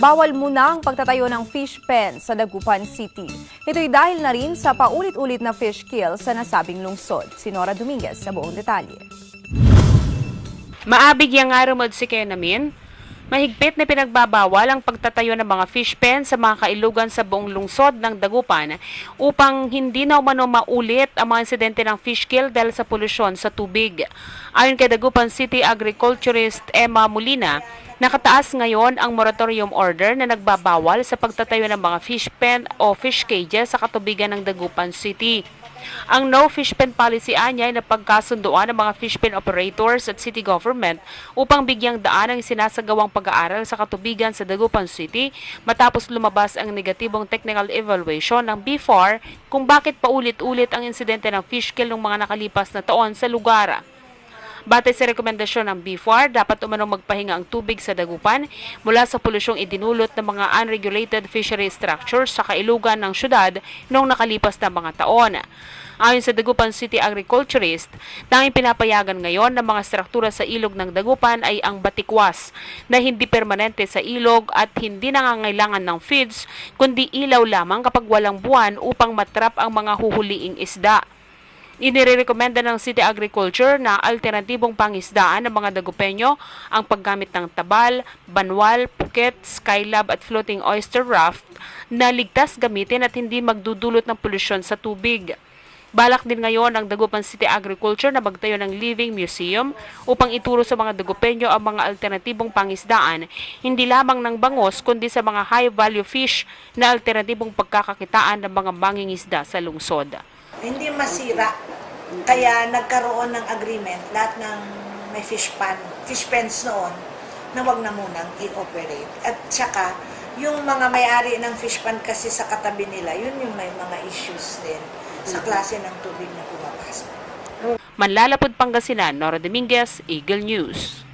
Bawal muna ang pagtatayo ng fish pen sa Dagupan City. Ito'y dahil na rin sa paulit-ulit na fish kill sa nasabing lungsod. Si Nora Dominguez sa buong detalye. Maabig yang nga rumod si Kenamin. Mahigpit na pinagbabawal ang pagtatayo ng mga fish pen sa mga kailugan sa buong lungsod ng Dagupan upang hindi na umano maulit ang mga insidente ng fish kill dahil sa polusyon sa tubig. Ayon kay Dagupan City Agriculturist Emma Molina, nakataas ngayon ang moratorium order na nagbabawal sa pagtatayo ng mga fish pen o fish cages sa katubigan ng Dagupan City. Ang no fish pen policy anya ay napagkasunduan ng mga fish pen operators at city government upang bigyang daan ang sinasagawang pag-aaral sa katubigan sa Dagupan City matapos lumabas ang negatibong technical evaluation ng BFAR kung bakit paulit-ulit ang insidente ng fish kill ng mga nakalipas na taon sa lugar. Batay sa rekomendasyon ng BFAR, dapat umanong magpahinga ang tubig sa dagupan mula sa polusyong idinulot ng mga unregulated fishery structures sa kailugan ng syudad noong nakalipas na mga taon. Ayon sa Dagupan City Agriculturist, tanging pinapayagan ngayon ng mga struktura sa ilog ng Dagupan ay ang batikwas na hindi permanente sa ilog at hindi nangangailangan ng feeds kundi ilaw lamang kapag walang buwan upang matrap ang mga huhuliing isda. Inirekomenda ng City Agriculture na alternatibong pangisdaan ng mga dagupenyo ang paggamit ng tabal, banwal, puket, skylab at floating oyster raft na ligtas gamitin at hindi magdudulot ng polusyon sa tubig. Balak din ngayon ng Dagupan City Agriculture na magtayo ng living museum upang ituro sa mga dagupenyo ang mga alternatibong pangisdaan, hindi lamang ng bangos kundi sa mga high-value fish na alternatibong pagkakakitaan ng mga mangingisda sa lungsod. hindi masira. Kaya nagkaroon ng agreement lahat ng may fish pan, fish pens noon na wag na munang i-operate. At saka, yung mga may-ari ng fish pan kasi sa katabi nila, yun yung may mga issues din sa klase ng tubig na pumapasok. Manlalapod Pangasinan, Nora Dominguez, Eagle News.